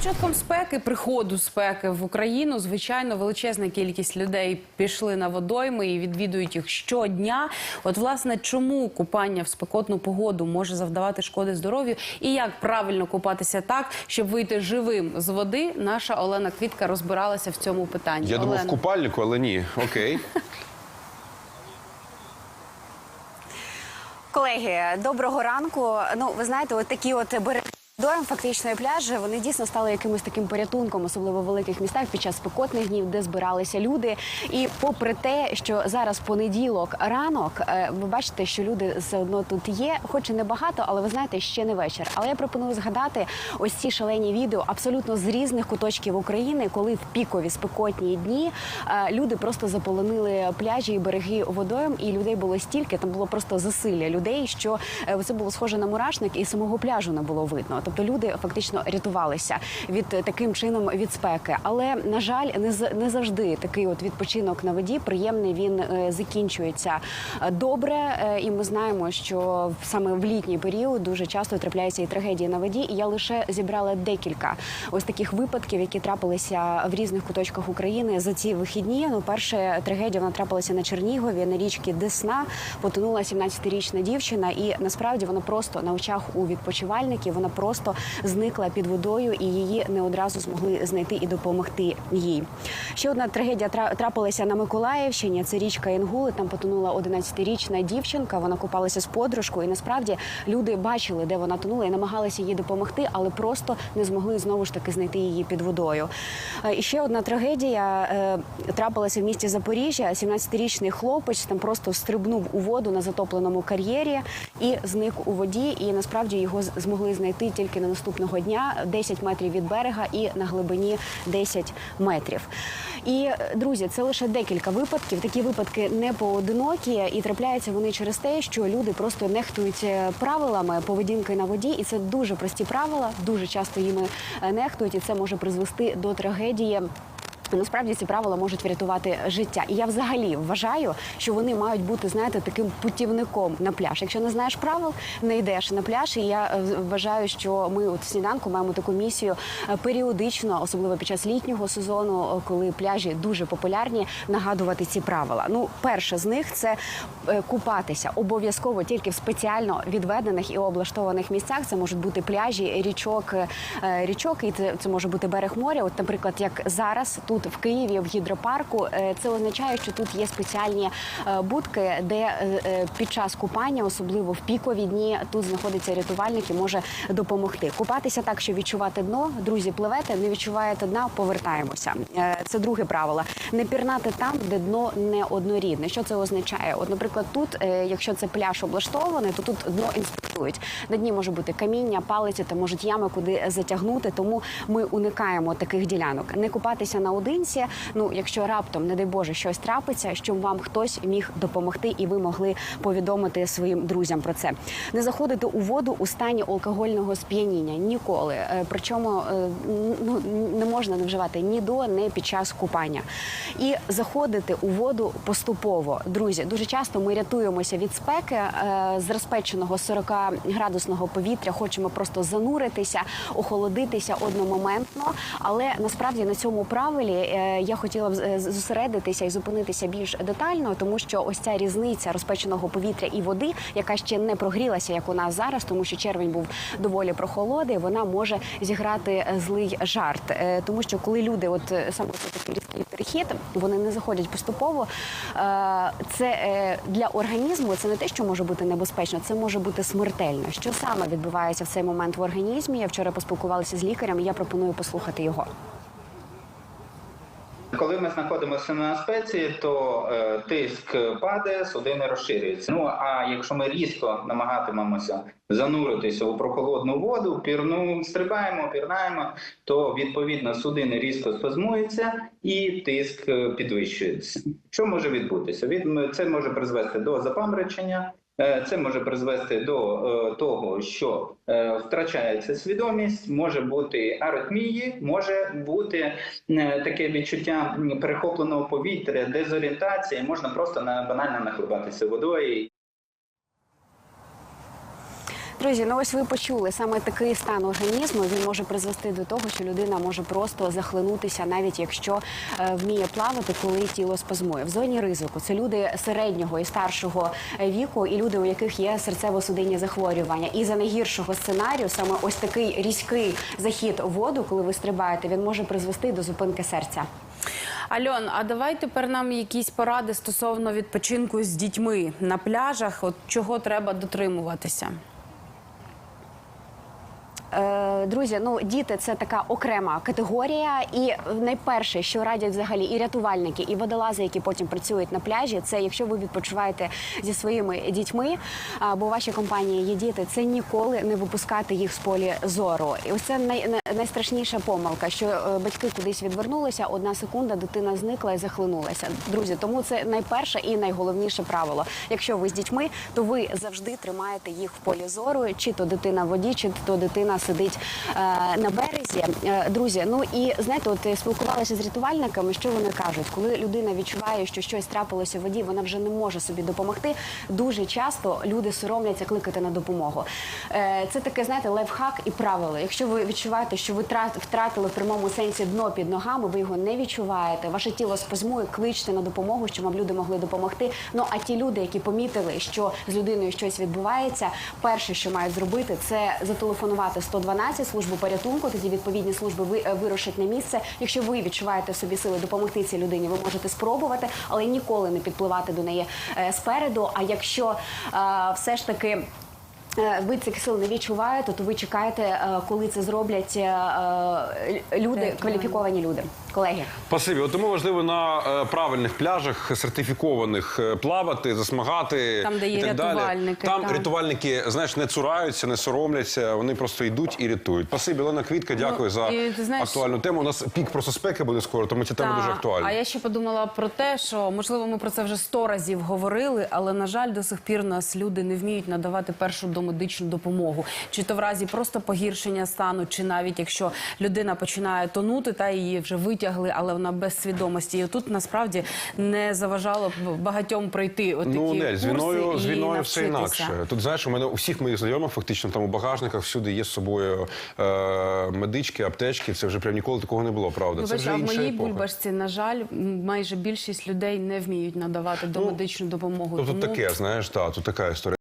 початком спеки, приходу спеки в Україну, звичайно, величезна кількість людей пішли на водойми і відвідують їх щодня. От, власне, чому купання в спекотну погоду може завдавати шкоди здоров'ю, і як правильно купатися так, щоб вийти живим з води, наша Олена Квітка розбиралася в цьому питанні. Я думав в купальнику, але ні. Окей. Колеги, доброго ранку. Ну, ви знаєте, от такі от береги водойм, фактично і пляжі, вони дійсно стали якимось таким порятунком, особливо в великих містах під час спекотних днів, де збиралися люди. І попри те, що зараз понеділок ранок, е, ви бачите, що люди все одно тут є, хоч і небагато, але ви знаєте, ще не вечір. Але я пропоную згадати ось ці шалені відео абсолютно з різних куточків України, коли в пікові спекотні дні е, люди просто заполонили пляжі і береги водойм, і людей було стільки, там було просто засилля людей, що е, це було схоже на мурашник, і самого пляжу не було видно. Тобто люди фактично рятувалися від е, таким чином від спеки. Але на жаль, не не завжди такий от відпочинок на воді приємний. Він е, закінчується е, добре. І ми знаємо, що саме в літній період дуже часто трапляються і трагедії на воді. І я лише зібрала декілька ось таких випадків, які трапилися в різних куточках України за ці вихідні. Ну, перша трагедія вона трапилася на Чернігові на річці Десна. Потонула 17-річна дівчина, і насправді вона просто на очах у відпочивальників вона просто зникла під водою, і її не одразу змогли знайти і допомогти їй. Ще одна трагедія тра- трапилася на Миколаївщині. Це річка Інгули. Там потонула 11-річна дівчинка. Вона купалася з подружкою. І насправді люди бачили, де вона тонула, і намагалися їй допомогти, але просто не змогли знову ж таки знайти її під водою. Е, І ще одна трагедія е, трапилася в місті Запоріжжя. 17-річний хлопець там просто стрибнув у воду на затопленому кар'єрі і зник у воді. І насправді його змогли знайти тільки на наступного дня 10 метрів від берега і на глибині 10 метрів. І друзі, це лише декілька випадків. Такі випадки не поодинокі, і трапляються вони через те, що люди просто нехтують е, правилами поведінки на воді, і це дуже прості правила. Дуже часто їми е, нехтують, і це може призвести до трагедії. Насправді ці правила можуть врятувати життя, і я взагалі вважаю, що вони мають бути, знаєте, таким путівником на пляж. Якщо не знаєш правил, не йдеш на пляж. І я е, вважаю, що ми от в сніданку маємо таку місію е, періодично, особливо під час літнього сезону, е, коли пляжі дуже популярні, нагадувати ці правила. Ну, перше з них це купатися обов'язково тільки в спеціально відведених і облаштованих місцях. Це можуть бути пляжі, річок, річок, і це, це може бути берег моря. От, наприклад, як зараз тут в Києві в гідропарку, е, це означає, що тут є спеціальні е, будки, де е, під час купання, особливо в пікові дні, тут знаходиться рятувальник і може допомогти. Купатися так, що відчувати дно. Друзі, пливете, не відчуваєте дна, повертаємося. Це друге правило. Не пірнати там, де дно не однорідне. Що це означає? От, наприклад, тут, якщо це пляж облаштований, то тут дно інспектують. На дні може бути каміння, палиці та можуть ями, куди затягнути. Тому ми уникаємо таких ділянок. Не купатися наодинці. Ну, якщо раптом, не дай Боже, щось трапиться, щоб вам хтось міг допомогти, і ви могли повідомити своїм друзям про це. Не заходити у воду у стані алкогольного сп'яніння ніколи. Е, Причому е, ну не можна не вживати ні до, ні під час купання. І заходити у воду поступово. Друзі, дуже часто ми рятуємося від спеки е, з розпеченого 40 градусного повітря. Хочемо просто зануритися, охолодитися одномоментно. Але насправді на цьому правилі я хотіла б е, зосередитися і зупинитися більш детально, тому що ось ця різниця розпеченого повітря і води, яка ще не прогрілася, як у нас зараз, тому що червень був доволі прохолодий, вона може зіграти е, злий жарт. Е, Тому що коли люди, от е, саме такий різкий перехід, вони не заходять поступово. е, Це е, для організму це не те, що може бути небезпечно, це може бути смертельно. Що саме відбувається в цей момент в організмі? Я вчора поспілкувалася з лікарем. і Я пропоную послухати його. Коли ми знаходимося на спеції, то е, тиск падає, судини розширюються. Ну а якщо ми різко намагатимемося зануритися у прохолодну воду, пірну стрибаємо, пірнаємо, то відповідно судини різко спазмуються і тиск е, підвищується. Що може відбутися? Від це може призвести до запаморочення. Е, Це може призвести до е, того, що е, втрачається свідомість, може бути аритмії, може бути таке відчуття перехопленого повітря, дезорієнтації, можна просто на банально нахлибатися водою. Друзі, ну ось ви почули саме такий стан організму. Він може призвести до того, що людина може просто захлинутися, навіть якщо е, вміє плавати, коли тіло спазмує. В зоні ризику це люди середнього і старшого е, віку, і люди, у яких є серцево-судинні захворювання. І за найгіршого сценарію, саме ось такий різкий захід у воду, коли ви стрибаєте, він може призвести до зупинки серця. Альон, а давай тепер нам якісь поради стосовно відпочинку з дітьми на пляжах. От чого треба дотримуватися? Е, Друзі, ну діти це така окрема категорія, і найперше, що радять взагалі і рятувальники, і водолази, які потім працюють на пляжі, це якщо ви відпочиваєте зі своїми дітьми, або у вашій компанії є діти, це ніколи не випускати їх з полі зору. І ось це най- найстрашніша помилка, що е, батьки кудись відвернулися, одна секунда, дитина зникла і захлинулася. Друзі, тому це найперше і найголовніше правило. Якщо ви з дітьми, то ви завжди тримаєте їх в полі зору, чи то дитина в воді, чи то дитина сидить е, на березі. Е, друзі, ну і знаєте, от е, спілкувалися з рятувальниками, що вони кажуть, коли людина відчуває, що щось трапилося в воді, вона вже не може собі допомогти. Дуже часто люди соромляться кликати на допомогу. Це таке, знаєте, лайфхак і правило. Якщо ви відчуваєте, що ви тра- втратили в прямому сенсі дно під ногами, ви його не відчуваєте. Ваше тіло спазмує, кличте на допомогу, щоб вам люди могли допомогти. Ну а ті люди, які помітили, що з людиною щось відбувається, перше, що мають зробити, це зателефонувати 112 службу порятунку. Тоді відповідні служби е, вирушать на місце. Якщо ви відчуваєте в собі сили допомогти цій людині, ви можете спробувати, але ніколи не підпливати до неї е, спереду. А якщо е, все ж таки. Ви цих сил не відчуваєте, то ви чекаєте, коли це зроблять люди, кваліфіковані люди, колеги. Спасибі. От тому важливо на е, правильних пляжах сертифікованих е, плавати, засмагати. Там, де є і так далі. рятувальники, Там так. рятувальники, знаєш, не цураються, не соромляться. Вони просто йдуть і рятують. Спасибі, Олена Квітка, дякую за Ну, і знаєш- актуальну тему. У нас пік просто спеки буде скоро, тому ця тема дуже актуальна. А я ще подумала про те, що можливо ми про це вже сто разів говорили, але на жаль, до сих пір нас люди не вміють надавати першу домедичну допомогу, чи то в разі просто погіршення стану, чи навіть якщо людина починає тонути, та її вже витягли, але вона без свідомості. І тут насправді не заважало багатьом пройти отакі Ну, курси з війною, з і війною все інакше. Тут знаєш, у мене у всіх моїх знайомих фактично там у багажниках всюди є з собою е, медички, аптечки. Це вже прям ніколи такого не було, правда. Це вже а в моїй епоха. бульбашці, на жаль, майже більшість людей не вміють надавати домедичну допомогу. Тобто Тому таке, знаєш, так, тут така історія.